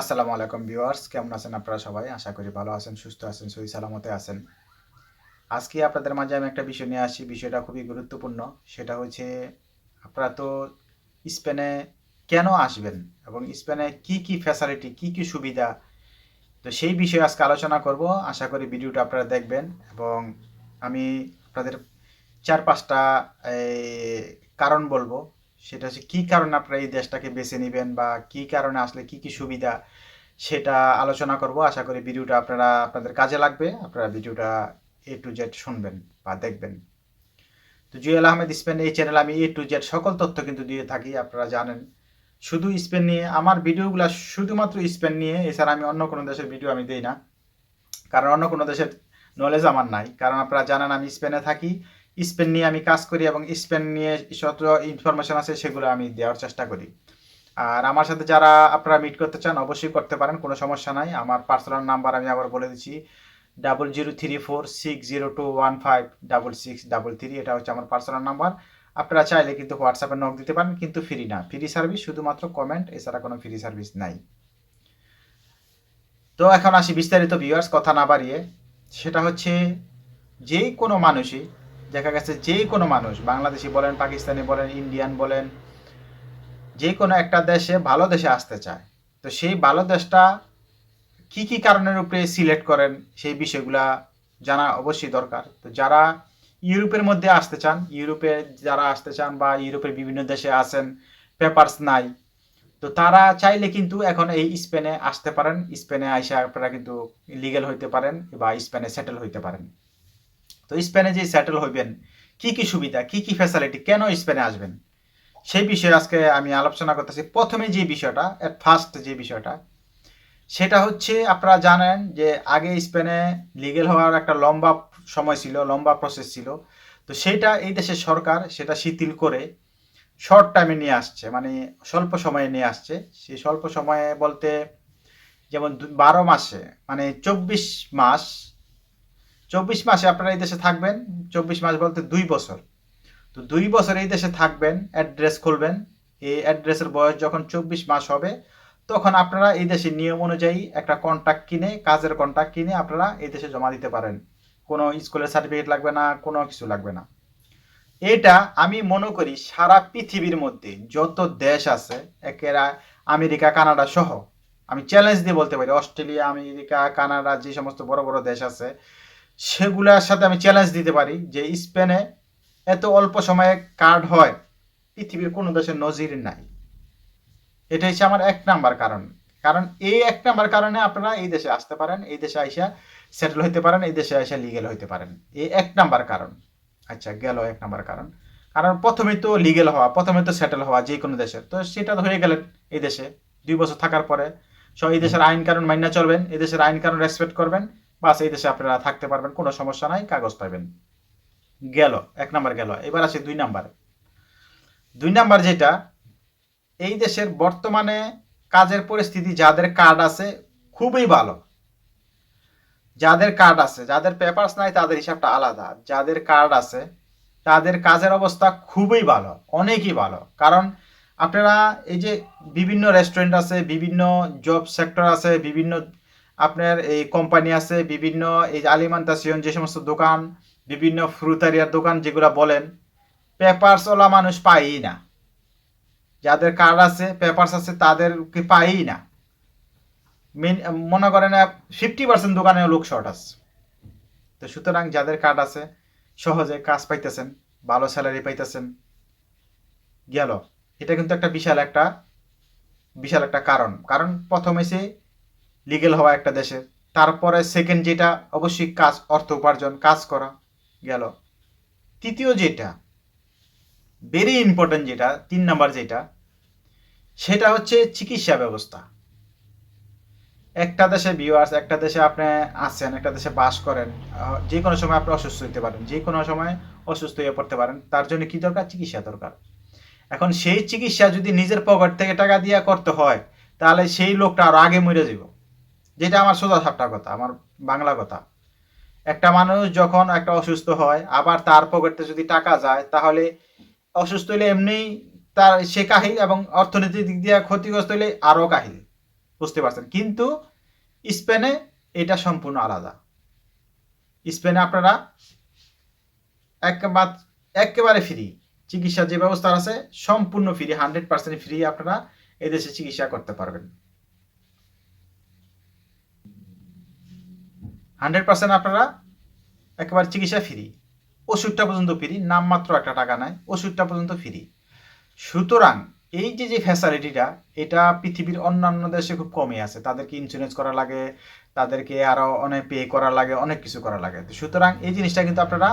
আসসালামু আলাইকুম ভিউয়ার্স, কেমন আছেন আপনারা সবাই? আশা করি ভালো আছেন, সুস্থ আছেন, সহি সালামতে আছেন। আজকে আপনাদের মাঝে আমি একটা বিষয় নিয়ে আসি, বিষয়টা খুবই গুরুত্বপূর্ণ। সেটা হচ্ছে, আপনারা তো স্পেনে কেন আসবেন এবং স্পেনে কি কি ফ্যাসিলিটি কি কি সুবিধা? তো সেই বিষয়ে আজকে আলোচনা করব। আশা করি ভিডিওটা আপনারা দেখবেন এবং আমি আপনাদের চার পাঁচটা কারণ বলব। সেটা হচ্ছে কী কারণে আপনারা এই দেশটাকে বেছে নেবেন বা কী কারণে আসলে কি কি সুবিধা সেটা আলোচনা করব। আশা করি ভিডিওটা আপনারা, আপনাদের কাজে লাগবে। আপনারা ভিডিওটা এ টু জেড শুনবেন বা দেখবেন। তো জুয়েল আহমেদ স্পেন এই চ্যানেলে আমি এ টু জেড সকল তথ্য কিন্তু দিয়ে থাকি, আপনারা জানেন। শুধু স্পেন নিয়ে, আমার ভিডিওগুলো শুধুমাত্র স্পেন নিয়ে, এছাড়া আমি অন্য কোনো দেশের ভিডিও আমি দিই না। কারণ অন্য কোনো দেশের নলেজ আমার নাই। কারণ আপনারা জানেন আমি স্পেনে থাকি। স্পেন নিয়ে আমি কাজ করি এবং স্পেন নিয়ে যত ইনফরমেশন আছে সেগুলো আমি দেওয়ার চেষ্টা করি। আর আমার সাথে যারা আপনারা মিট করতে চান অবশ্যই করতে পারেন, কোনো সমস্যা নাই। আমার পার্সোনাল নাম্বার আমি আবার বলে দিচ্ছি double zero three four six zero two one five double six double three এটা হচ্ছে আমার পার্সোনাল নাম্বার আপনারা চাইলে কিন্তু হোয়াটসঅ্যাপে নক দিতে পারেন, কিন্তু ফ্রি না। ফ্রি সার্ভিস শুধুমাত্র কমেন্ট এছাড়া কোনো ফ্রি সার্ভিস নাই। তো এখন আসি বিস্তারিত ভিউয়ার্স কথা না বাড়িয়ে। সেটা হচ্ছে যে কোনো মানুষই দেখা গেছে যে কোনো মানুষ, বাংলাদেশি বলেন, পাকিস্তানি বলেন, ইন্ডিয়ান বলেন, যে কোনো একটা দেশে ভালো দেশে আসতে চায়। তো সেই ভালো দেশটা কি কি কারণের উপরে সিলেক্ট করেন, সেই বিষয়গুলা জানা অবশ্যই দরকার। তো যারা ইউরোপের মধ্যে আসতে চান, ইউরোপে যারা আসতে চান বা ইউরোপের বিভিন্ন দেশে আছেন পেপারস নাই, তো তারা চাইলে কিন্তু এখন এই স্পেনে আসতে পারেন। স্পেনে আইসা আপনারা কিন্তু লিগেল হইতে পারেন বা স্পেনে সেটেল হইতে পারেন। তো স্পেনে যে সেটেল হইবেন, কি কি সুবিধা, কি কি ফ্যাসিলিটি কেন স্পেনে আসবেন? সেই বিষয়ে আজকে আমি আলোচনা করতেছি। প্রথমে যে বিষয়টা এট ফার্স্ট যে বিষয়টা, সেটা হচ্ছে আপনারা জানেন যে আগে স্পেনে লিগেল হওয়ার একটা লম্বা সময় ছিল, লম্বা প্রসেস ছিল। তো সেটা এই দেশের সরকার সেটা শিথিল করে শর্ট টাইমে নিয়ে আসছে মানে স্বল্প সময়ে নিয়ে আসছে। সেই স্বল্প সময়ে বলতে যেমন বারো মাসে মানে চব্বিশ মাস চব্বিশ মাসে আপনারা এই দেশে থাকবেন, চব্বিশ মাস বলতে দুই বছর। তো দুই বছর এই দেশে থাকবেন, অ্যাড্রেস খুলবেন, এই অ্যাড্রেসের বয়স যখন চব্বিশ মাস হবে, তখন আপনারা এই দেশের নিয়ম অনুযায়ী একটা কন্ট্রাক্ট কিনে, কাজের কন্ট্রাক্ট কিনে আপনারা এই দেশে জমা দিতে পারেন। কোনো স্কুলের সার্টিফিকেট লাগবে না, কোনো কিছু লাগবে না। এটা আমি মনে করি সারা পৃথিবীর মধ্যে যত দেশ আছে, একেরা আমেরিকা, কানাডা সহ, আমি চ্যালেঞ্জ দিয়ে বলতে পারি, অস্ট্রেলিয়া, আমেরিকা, কানাডা, যে সমস্ত বড় বড় দেশ আছে সেগুলোর সাথে আমি চ্যালেঞ্জ দিতে পারি যে স্পেনে এত অল্প সময়ে কার্ড হয়, পৃথিবীর কোনো দেশের নজির নাই। এটা হচ্ছে আমার এক নাম্বার কারণ। কারণ এই এক নাম্বার কারণে আপনারা এই দেশে আসতে পারেন, এই দেশে আইসা সেটেল হইতে পারেন, এই দেশে আইসা লিগেল হইতে পারেন। এই এক নাম্বার কারণ। আচ্ছা গেল এক নাম্বার কারণ। কারণ প্রথমে তো লিগেল হওয়া, প্রথমে তো সেটেল হওয়া যে কোনো দেশের তো সেটা হয়ে গেলেন এই দেশে। দুই বছর থাকার পরে। সব এই দেশের আইন কানুন মান্য চলবেন, এই দেশের আইন কানুন রেসপেক্ট করবেন। বাস এই দেশে আপনারা থাকতে পারবেন, কোনো সমস্যা নাই, কাগজ পাবেন গেল, এক নাম্বার গেল। এবার আসে দুই নাম্বার। দুই নাম্বার যেটা, এই দেশের বর্তমানে কাজের পরিস্থিতি, যাদের কার্ড আছে, খুবই ভালো। যাদের কার্ড আছে, যাদের পেপারস নাই, তাদের হিসাবটা আলাদা। যাদের কার্ড আছে, তাদের কাজের অবস্থা খুবই ভালো, অনেকই ভালো। কারণ আপনারা এই যে বিভিন্ন রেস্টুরেন্ট আছে, বিভিন্ন জব সেক্টর আছে, বিভিন্ন আপনার এই কোম্পানি আছে, বিভিন্ন এই আলিমান্তাসিয়ন যে সমস্ত দোকান, বিভিন্ন ফ্রুতারিয়ার দোকান যেগুলো বলেন পেপারসওয়ালা মানুষ পায়ই না। যাদের কার্ড আছে পেপারস আছে তাদেরকে পায়ই না। মেন মনে করেন ফিফটি পার্সেন্ট দোকানে লোক শর্ট আছে। তো সুতরাং যাদের কার্ড আছে, সহজে কাজ পাইতেছেন, ভালো স্যালারি পাইতেছেন, গেল। এটা কিন্তু একটা বিশাল একটা বিশাল একটা কারণ। কারণ প্রথমে সে লিগেল হওয়া একটা দেশে। তারপরে সেকেন্ড যেটা, অবশ্যই কাজ, অর্থ উপার্জন, কাজ করা গেল। তৃতীয় যেটা ভেরি ইম্পর্টেন্ট যেটা, তিন নাম্বার যেটা, সেটা হচ্ছে চিকিৎসা ব্যবস্থা। একটা দেশে ভিউয়ার্স একটা দেশে আপনি আছেন একটা দেশে বাস করেন যে কোনো সময় আপনি অসুস্থ হতে পারেন, যে কোনো সময় অসুস্থ হয়ে পড়তে পারেন, তার জন্য কি দরকার? চিকিৎসা দরকার। এখন সেই চিকিৎসা যদি নিজের পকেট থেকে টাকা দিয়ে করতে হয়, তাহলে সেই লোকটা আরও আগে মরে যাব যেটা আমার সোজা সাপটা কথা, আমার বাংলা কথা। একটা মানুষ যখন একটা অসুস্থ হয়, আবার তার পকেটে যদি টাকা যায়, তাহলে অসুস্থ হলে এমনি তার, সে কাহিল এবং অর্থনৈতিক দিক দিয়ে ক্ষতিগ্রস্ত হলে আরও কাহিল। বুঝতে পারছেন? কিন্তু স্পেনে এটা সম্পূর্ণ আলাদা। স্পেনে আপনারা একেবারে একেবারে ফ্রি। চিকিৎসার যে ব্যবস্থা আছে, সম্পূর্ণ ফ্রি, হান্ড্রেড পার্সেন্ট ফ্রি আপনারা এদেশে চিকিৎসা করতে পারবেন। হান্ড্রেড পার্সেন্ট আপনারা একেবারে চিকিৎসা ফ্রি। ওষুধটা পর্যন্ত ফ্রি, নামমাত্র একটা টাকা নেয় ওষুধটা পর্যন্ত ফ্রি। সুতরাং এই যে যে ফ্যাসিলিটিটা এটা পৃথিবীর অন্যান্য দেশে খুব কমই আছে। তাদেরকে ইন্স্যুরেন্স করা লাগে, তাদেরকে আরও অনেক পে করা লাগে, অনেক কিছু করা লাগে। সুতরাং এই জিনিসটা কিন্তু আপনারা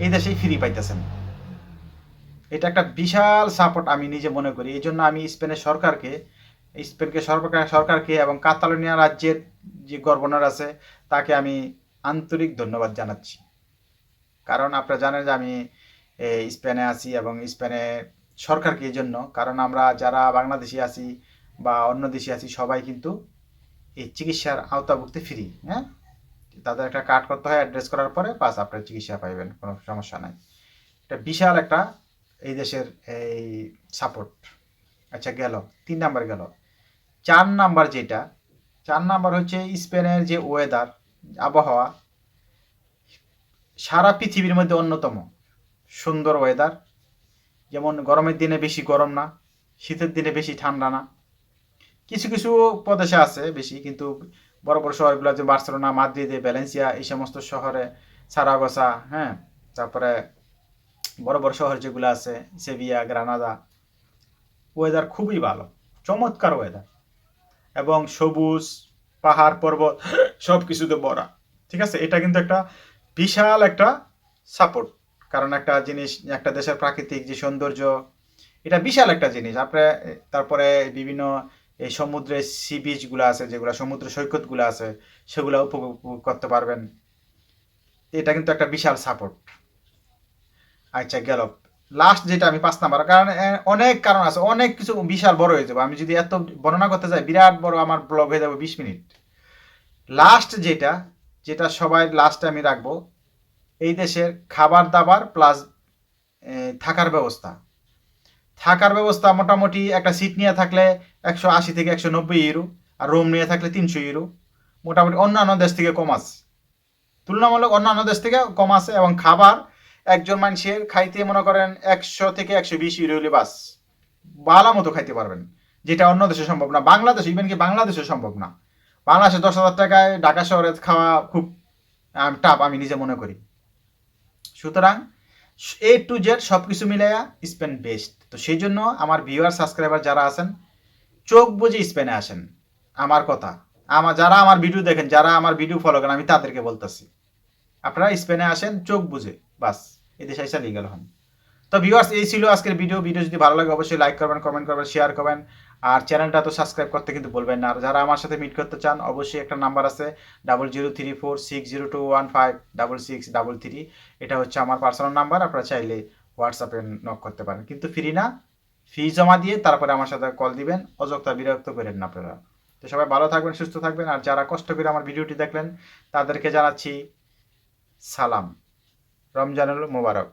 এই দেশেই ফ্রি পাইতেছেন। এটা একটা বিশাল সাপোর্ট আমি নিজে মনে করি। এই জন্য আমি স্পেনের সরকারকে, স্পেনকে সরকার, সরকারকে এবং কাতালোনিয়া রাজ্যের যে গভর্নর আছে, তাকে আমি আন্তরিক ধন্যবাদ জানাচ্ছি। কারণ আপনারা জানেন যে আমি স্পেনে আছি এবং স্পেনে সরকারকে এই জন্য কারণ আমরা যারা বাংলাদেশি আছি বা অন্য দেশে আছি, সবাই কিন্তু এই চিকিৎসার আওতাভুক্তি ফ্রি হ্যাঁ? তাদের একটা কার্ড করতে হয় অ্যাড্রেস করার পরে পাস আপনার চিকিৎসা পাইবেন, কোনো সমস্যা নাই। এটা বিশাল একটা এই দেশের এই সাপোর্ট আচ্ছা গেল, তিন নাম্বার গেল। চার নাম্বার যেটা চার নাম্বার হচ্ছে স্পেনের যে ওয়েদার আবহাওয়া, সারা পৃথিবীর মধ্যে অন্যতম সুন্দর ওয়েদার যেমন গরমের দিনে বেশি গরম না, শীতের দিনে বেশি ঠান্ডা না। কিছু কিছু প্রদেশে আছে বেশি, কিন্তু বড় বড় শহরগুলো যে বার্সেলোনা, মাদ্রিদে, ভ্যালেন্সিয়া, এই সমস্ত শহরে, সারাগোসা হ্যাঁ তারপরে বড় বড় শহর যেগুলো আছে, সেভিয়া, গ্রানাদা ওয়েদার খুবই ভালো, চমৎকার ওয়েদার এবং সবুজ, পাহাড়, পর্বত সব কিছুতে ভরা। ঠিক আছে? এটা কিন্তু একটা বিশাল একটা সাপোর্ট কারণ একটা জিনিস, একটা দেশের প্রাকৃতিক যে সৌন্দর্য, এটা বিশাল একটা জিনিস। আপনি, তারপরে বিভিন্ন এই সমুদ্রের সি বিচগুলো আছে, যেগুলো সমুদ্র সৈকতগুলো আছে, সেগুলো উপভোগ উপভোগ করতে পারবেন। এটা কিন্তু একটা বিশাল সাপোর্ট আচ্ছা গেল। লাস্ট যেটা আমি পাঁচ নাম্বার, কারণ অনেক কারণ আছে, অনেক কিছু বিশাল বড় হয়ে যাবে। আমি যদি এত বর্ণনা করতে যাই বিরাট বড় আমার ব্লগ হয়ে যাবে বিশ মিনিট। লাস্ট যেটা যেটা সবাই লাস্টে আমি রাখব, এই দেশের খাবার দাবার প্লাস থাকার ব্যবস্থা। থাকার ব্যবস্থা মোটামুটি একটা সিট নিয়ে থাকলে একশো আশি থেকে একশো নব্বই ইউরো আর রুম নিয়ে থাকলে তিনশো ইউরো মোটামুটি অন্যান্য দেশ থেকে কম আছে। তুলনামূলক অন্যান্য দেশ থেকে কম আছে, এবং খাবার একজন মানুষের খাইতে মনে করেন একশো থেকে একশো বিশ ইউরো হলে বাস। বালা মতো খাইতে পারবেন, যেটা অন্য দেশে সম্ভব না। বাংলাদেশ ইভেন কি বাংলাদেশে সম্ভব না। বাংলাদেশে দশ হাজার টাকায় ঢাকা শহরে খাওয়া খুব টাফ আমি নিজে মনে করি। সুতরাং, এ টু জেড সব কিছু মিলাইয়া স্পেন বেস্ট তো সেই জন্য আমার ভিউয়ার সাবস্ক্রাইবার যারা আছেন, চোখ বুঝে স্পেনে আসেন। আমার কথা। আমার, যারা আমার ভিডিও দেখেন, যারা আমার ভিডিও ফলো করেন, আমি তাদেরকে বলতেছি। আপনারা স্পেনে আসেন, চোখ বুঝে, বাস এদেশে এসে লিগাল হন। তো ভিউয়ার্স এই ছিল আজকের ভিডিও ভিডিও যদি ভালো লাগে, অবশ্যই লাইক করবেন কমেন্ট করবেন শেয়ার করবেন। আর চ্যানেলটা তো সাবস্ক্রাইব করতে কিন্তু বলবেন না। আর যারা আমার সাথে মিট করতে চান, অবশ্যই একটা নাম্বার আছে double zero three four six zero two one five double six double three এটা হচ্ছে আমার পার্সোনাল নাম্বার আপনারা চাইলে হোয়াটসঅ্যাপে নক করতে পারেন। কিন্তু ফ্রি না ফি জমা দিয়ে তারপরে আমার সাথে কল দিবেন, অযথা বিরক্ত করেন না আপনারা। তো সবাই ভালো থাকবেন, সুস্থ থাকবেন। আর যারা কষ্ট করে আমার ভিডিওটি দেখলেন, তাদেরকে জানাচ্ছি সালাম। রমজানুল মোবারক।